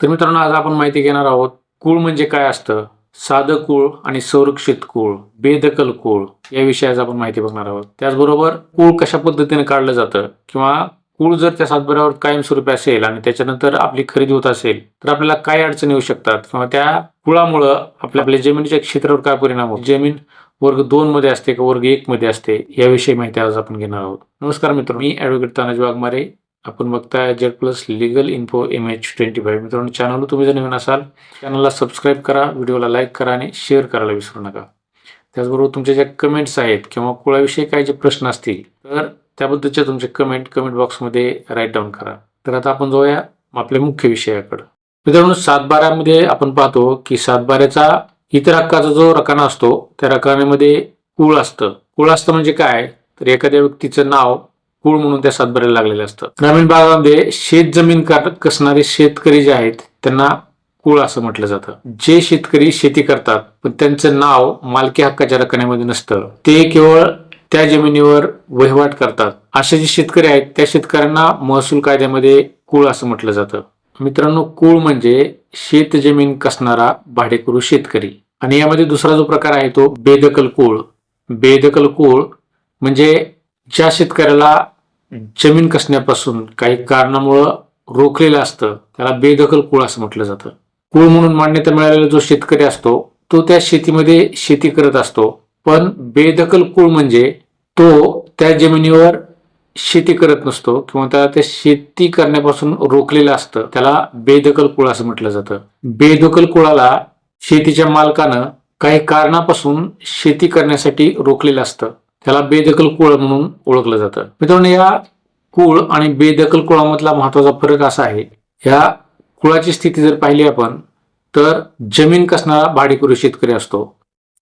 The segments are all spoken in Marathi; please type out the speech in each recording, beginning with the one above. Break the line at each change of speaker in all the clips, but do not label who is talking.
तर मित्रांनो आज आपण माहिती घेणार आहोत कुळ म्हणजे काय असतं? साधं कुळ आणि संरक्षित कूळ बेदखल कुळ या विषयाची आपण माहिती बघणार आहोत. त्याचबरोबर कूळ कशा पद्धतीने काढलं जातं किंवा कूळ जर त्या सातबाऱ्यावर कायमस्वरूपी असेल आणि त्याच्यानंतर आपली खरेदी होत असेल तर आपल्याला काय अडचणी येऊ शकतात? किंवा त्या कुळामुळं आपल्या आपल्या जमिनीच्या क्षेत्रावर काय परिणाम होतो? जमीन वर्ग दोन मध्ये असते का वर्ग एक मध्ये असते? याविषयी माहिती आज आपण घेणार आहोत. नमस्कार मित्र मी ऍडव्होकेट तानाजी वाघमारे. आपण बघताय Z plus legal info M H twenty five मित्रांनो चॅनल तुम्ही जर नवीन असाल चॅनलला सबस्क्राईब करा व्हिडिओला लाईक करा आणि शेअर करायला विसरू नका. त्याचबरोबर तुमच्या ज्या कमेंट्स आहेत किंवा कुळाविषयी काही जे प्रश्न असतील तर त्याबद्दलचे तुमचे कमेंट कमेंट बॉक्समध्ये राईट डाऊन करा. तर आता आपण जाऊया आपल्या मुख्य विषयाकडं. मित्रांनो सातबाऱ्यामध्ये आपण पाहतो की सातबाऱ्याचा इतर हक्काचा जो रकाना असतो त्या रकान्यामध्ये कुळ असतं. कुळ असतं म्हणजे काय? तर एखाद्या व्यक्तीचं नाव कुळ म्हणून त्या सातबाऱ्याला लागलेल्या असतं ग्रामीण भागामध्ये शेत जमीन का- कसणारे शेतकरी जे आहेत त्यांना कुळ असं म्हटलं जातं. जे शेतकरी शेती करतात पण त्यांचं नाव मालकी हक्काच्या रकण्यामध्ये नसतं. ते केवळ त्या जमिनीवर वहिवाट करतात. असे जे शेतकरी आहेत त्या शेतकऱ्यांना महसूल कायद्यामध्ये कुळ असं म्हटलं जातं. मित्रांनो कुळ म्हणजे शेत जमीन कसणारा भाडेकरू शेतकरी. आणि यामध्ये दुसरा जो प्रकार आहे तो बेदखल कुळ. बेदखल कुळ म्हणजे ज्या शेतकऱ्याला जमीन कसण्यापासून काही कारणामुळं रोखलेलं असतं त्याला बेदखल कुळ असं म्हटलं जातं. कुळ म्हणून मान्यता मिळालेला जो शेतकरी असतो तो त्या शेतीमध्ये शेती करत असतो. पण बेदखल कुळ म्हणजे तो त्या जमिनीवर शेती करत नसतो किंवा त्याला त्या शेती करण्यापासून रोखलेलं असतं. त्याला बेदखल कुळ असं म्हटलं जातं. बेदखल कुळाला शेतीच्या मालकानं काही कारणापासून शेती करण्यासाठी रोखलेलं असतं. त्याला बेदखल कुळ म्हणून ओळखलं जातं. मित्रांनो या कुळ आणि बेदखल कुळामधला महत्त्वाचा फरक असा आहे या कुळाची स्थिती जर पाहिली आपण तर जमीन कसणारा भाडेकरू शेतकरी असतो.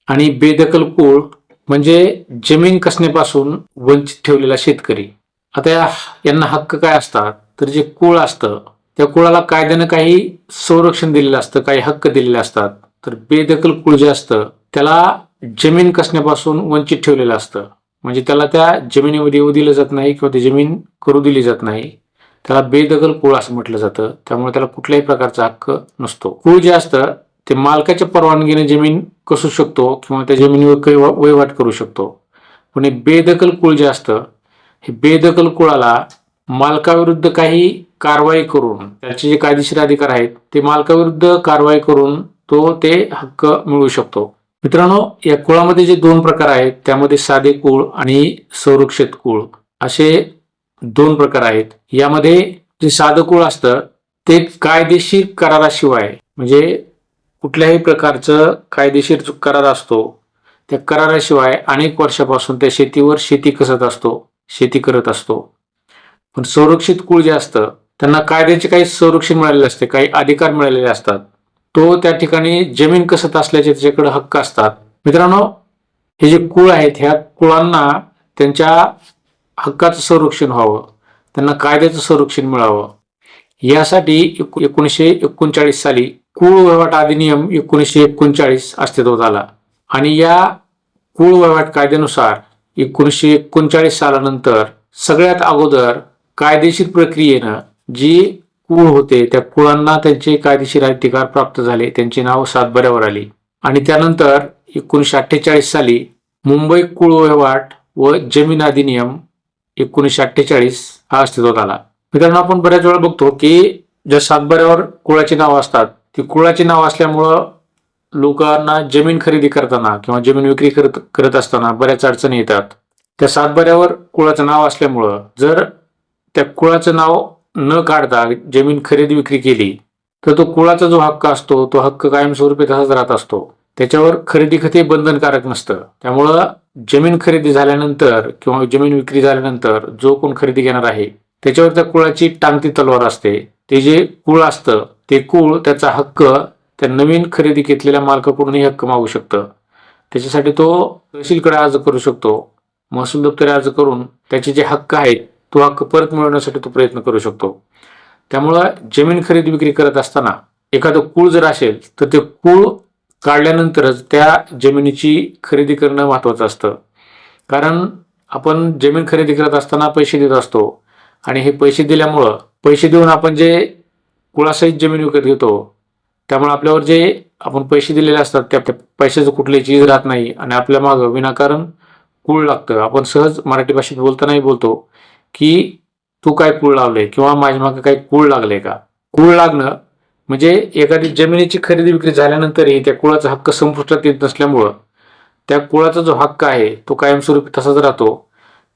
आणि बेदखल कुळ म्हणजे जमीन कसण्यापासून वंचित ठेवलेला शेतकरी. आता या यांना हक्क काय असतात? तर जे कुळ असतं त्या कुळाला कायद्यानं काही संरक्षण दिलेलं असतं काही हक्क दिलेले असतात. तर बेदखल कुळ जे असतं त्याला जमीन कसण्यापासून वंचित ठेवलेलं असतं. म्हणजे त्याला त्या जमिनीमध्ये येऊ दिलं जात नाही किंवा ती जमीन करू दिली जात नाही. त्याला बेदखल कुळ असं म्हटलं जातं. त्यामुळे त्याला कुठल्याही प्रकारचा हक्क नसतो. कुळ जे असतं ते मालकाच्या परवानगीने जमीन कसू शकतो किंवा त्या जमिनीवर काही वहिवाट करू शकतो. पण हे बेदखल कुळ जे असतं हे बेदखल कुळाला मालकाविरुद्ध काही कारवाई करून त्याचे जे कायदेशीर अधिकार आहेत ते मालकाविरुद्ध कारवाई करून तो ते हक्क मिळवू शकतो. मित्रांनो या कुळामध्ये जे दोन प्रकार आहेत त्यामध्ये साधे कुळ आणि संरक्षित कुळ असे दोन प्रकार आहेत. यामध्ये जे साधं कुळ असतं ते कायदेशीर कराराशिवाय म्हणजे कुठल्याही प्रकारचं कायदेशीर जो करार असतो त्या कराराशिवाय अनेक वर्षापासून त्या शेतीवर शेती कसत असतो शेती करत असतो. पण संरक्षित कुळ जे असतं त्यांना कायद्याचे काही संरक्षण मिळालेले असते काही अधिकार मिळालेले असतात. तो त्या ठिकाणी जमीन कसत असल्याचे त्याच्याकडे हक्क असतात. मित्रांनो हे जे कुळ आहेत ह्या कुळांना त्यांच्या हक्काचं संरक्षण व्हावं. त्यांना कायद्याचं संरक्षण मिळावं. यासाठी एकोणीसशे एकोणचाळीस साली कुळ वहिवाट अधिनियम एकोणीसशे एकोणचाळीस अस्तित्वात आला. आणि या कुळ वहिवाट कायद्यानुसार एकोणीसशे एकोणचाळीस सालानंतर सगळ्यात अगोदर कायदेशीर प्रक्रियेनं जी कुळ होते. त्या कुळांना त्यांचे कायदेशीर अधिकार प्राप्त झाले. त्यांची नाव सातबाऱ्यावर आली. आणि त्यानंतर एकोणीसशे अठ्ठेचाळीस साली मुंबई कुळ वहिवाट व जमीन अधिनियम एकोणीसशे अठ्ठेचाळीस हा अस्तित्वात आला. मित्रांनो आपण बऱ्याच वेळा बघतो की ज्या सातबाऱ्यावर कुळाची नावं असतात ती कुळाची नाव असल्यामुळं लोकांना जमीन खरेदी करताना किंवा जमीन विक्री करत करत असताना बऱ्याच अडचणी येतात. त्या सातबाऱ्यावर कुळाचं नाव असल्यामुळं जर त्या कुळाचं नाव न काढता जमीन खरेदी विक्री केली तर तो कुळाचा जो हक्क असतो तो हक्क कायमस्वरूपी तसाच राहत असतो. त्याच्यावर खरेदी खते बंधनकारक नसतं. त्यामुळं जमीन खरेदी झाल्यानंतर किंवा जमीन विक्री झाल्यानंतर जो कोण खरेदी घेणार आहे त्याच्यावर त्या कुळाची टांगती तलवार असते. ते जे कुळ असतं ते कुळ त्याचा हक्क त्या नवीन खरेदी घेतलेल्या मालकाकडूनही हक्क मागू शकतं. त्याच्यासाठी तो तहसीलकडे अर्ज करू शकतो. महसूल दप्तरी अर्ज करून त्याचे जे हक्क आहेत तो हक्क परत मिळवण्यासाठी तो प्रयत्न करू शकतो. त्यामुळं जमीन खरेदी विक्री करत असताना एखादं कुळ जर असेल तर ते कुळ काढल्यानंतरच त्या जमिनीची खरेदी करणं महत्वाचं असतं. कारण आपण जमीन खरेदी करत असताना पैसे देत असतो आणि हे पैसे दिल्यामुळं पैसे देऊन आपण जे कुळासहित जमीन विकत घेतो त्यामुळे आपल्यावर जे आपण पैसे दिलेले असतात त्या पैशाचं कुठली चीज राहत नाही आणि आपल्या मागं विनाकारण कुळ लागतं. आपण सहज मराठी भाषेत बोलतानाही बोलतो की तू काय कूळ लावले किंवा माझ्या मागं काही कूळ लागले का? कूळ लागणं म्हणजे एखादी जमिनीची खरेदी विक्री झाल्यानंतरही त्या कुळाचा हक्क संपुष्टात येत नसल्यामुळं त्या कुळाचा जो हक्क आहे तो कायमस्वरूपी तसाच राहतो.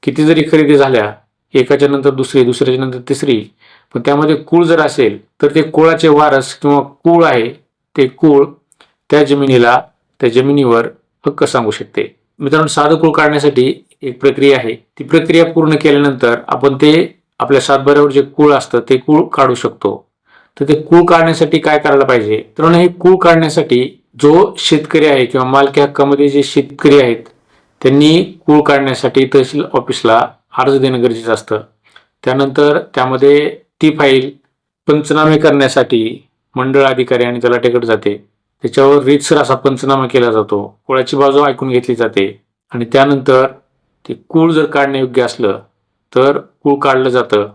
किती जरी खरेदी झाल्या एकाच्या नंतर दुसरी दुसऱ्याच्या नंतर तिसरी पण त्यामध्ये कूळ जर असेल तर ते कुळाचे वारस किंवा कूळ आहे ते कूळ त्या जमिनीला त्या जमिनीवर हक्क सांगू शकते. मित्रांनो साधं कुळ काढण्यासाठी एक प्रक्रिया आहे. ती प्रक्रिया पूर्ण केल्यानंतर आपण ते आपल्या सातबाऱ्यावर जे कुळ असतं ते कुळ काढू शकतो. तर ते कुळ काढण्यासाठी काय करायला पाहिजे? तर हे कुळ काढण्यासाठी जो शेतकरी आहे किंवा मालकी हक्कामध्ये जे शेतकरी आहेत त्यांनी कुळ काढण्यासाठी तहसील ऑफिसला अर्ज देणं गरजेचं असतं. त्यानंतर त्यामध्ये ती फाईल पंचनामे करण्यासाठी मंडळ अधिकारी आणि त्याला टेकट जाते. त्याच्यावर रीतसर असा पंचनामा केला जातो. कुळाची बाजू ऐकून घेतली जाते. आणि त्यानंतर ते कूळ जर काढण्यायोग्य असलं तर कुळ काढलं जातं.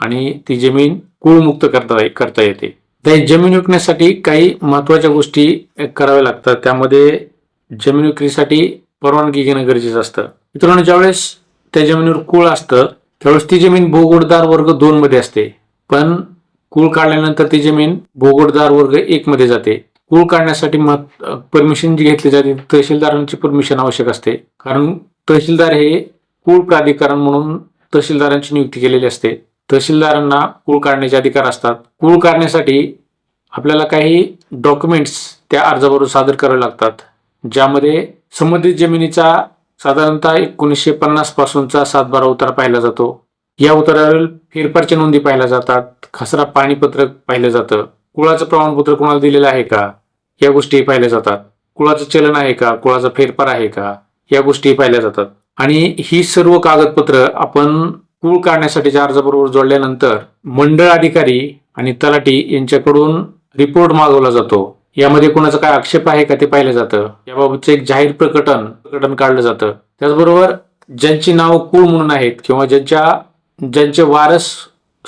आणि ती जमीन कुळमुक्त करता करता येते. त्या जमीन विकण्यासाठी काही महत्त्वाच्या गोष्टी कराव्या लागतात. त्यामध्ये जमीन विक्रीसाठी परवानगी घेणं गरजेचं असतं. मित्रांनो ज्यावेळेस त्या जमिनीवर कुळ असतं त्यावेळेस ती जमीन भोगोडदार वर्ग दोन मध्ये असते. पण कुळ काढल्यानंतर ती जमीन भोगोडदार वर्ग एक मध्ये जाते. कूळ काढण्यासाठी परमिशन जी घेतली जाते तहसीलदारांची परमिशन आवश्यक असते. कारण तहसीलदार हे कुळ प्राधिकरण म्हणून तहसीलदारांची नियुक्ती केलेली असते. तहसीलदारांना कुळ काढण्याचे अधिकार असतात. कुळ काढण्यासाठी आपल्याला काही डॉक्युमेंट्स त्या अर्जाबरोबर सादर करावे लागतात. ज्यामध्ये संबंधित जमिनीचा साधारणतः एकोणीसशे पन्नास पासूनचा सातबारा उतारा पाहिला जातो. या उतारावरील फेरफारच्या नोंदी पाहिल्या जातात. खसरा पाणीपत्रक पाहिलं जातं. कुळाचं प्रमाणपत्र कोणाला दिलेलं आहे का? या गोष्टी पाहिल्या जातात. कुळाचं चलन आहे का? कुळाचा फेरफार आहे का? या गोष्टी पाहिल्या जातात. आणि ही सर्व कागदपत्र आपण कुळ काढण्यासाठीच्या अर्जाबरोबर जोडल्यानंतर मंडळ अधिकारी आणि तलाठी यांच्याकडून रिपोर्ट मागवला जातो. यामध्ये कोणाचा काय आक्षेप आहे का ते पाहिलं जातं. याबाबतचं एक जाहीर प्रकटन प्रकटन काढलं जातं. त्याचबरोबर ज्यांची नाव कुळ म्हणून आहेत किंवा ज्यांच्या ज्यांचे वारस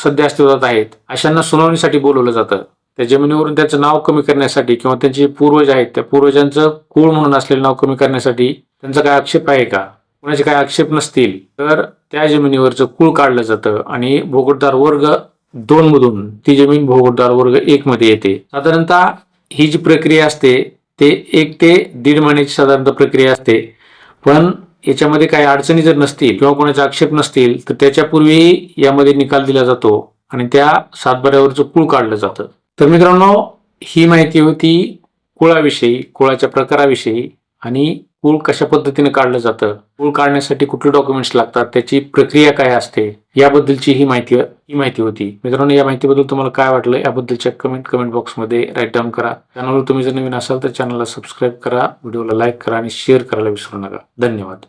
सध्या अस्तित्वात आहेत अशांना सुनावणीसाठी बोलवलं जातं. त्या जमिनीवरून त्याचं नाव कमी करण्यासाठी किंवा त्यांचे जे पूर्वज आहेत त्या पूर्वजांचं कुळ म्हणून असलेलं नाव कमी करण्यासाठी त्यांचा काय आक्षेप आहे का? कोणाचे काय आक्षेप नसतील तर त्या जमिनीवरचं कुळ काढलं जातं आणि भोगटदार वर्ग दोन मधून ती जमीन भोगटदार वर्ग एक मध्ये येते. साधारणतः ही जी प्रक्रिया असते ते एक ते दीड महिन्याची साधारणतः प्रक्रिया असते. पण याच्यामध्ये काही अडचणी जर नसतील किंवा कोणाचे आक्षेप नसतील तर त्याच्यापूर्वी यामध्ये निकाल दिला जातो आणि त्या सातबाऱ्यावरचं कुळ काढलं जातं. तर मित्रांनो ही माहिती होती कुळाविषयी कुळाच्या प्रकाराविषयी आणि कुळ कशा पद्धतीने काढलं जातं कुळ काढण्यासाठी कुठले डॉक्युमेंट्स लागतात त्याची प्रक्रिया काय असते याबद्दलची ही माहिती ही माहिती होती. मित्रांनो या माहितीबद्दल तुम्हाला काय वाटलं याबद्दलच्या कमेंट कमेंट बॉक्समध्ये राईट डाऊन करा. चॅनलवर तुम्ही जर नवीन असाल तर चॅनलला सबस्क्राईब करा व्हिडिओला लाईक करा आणि शेअर करायला विसरू नका. धन्यवाद.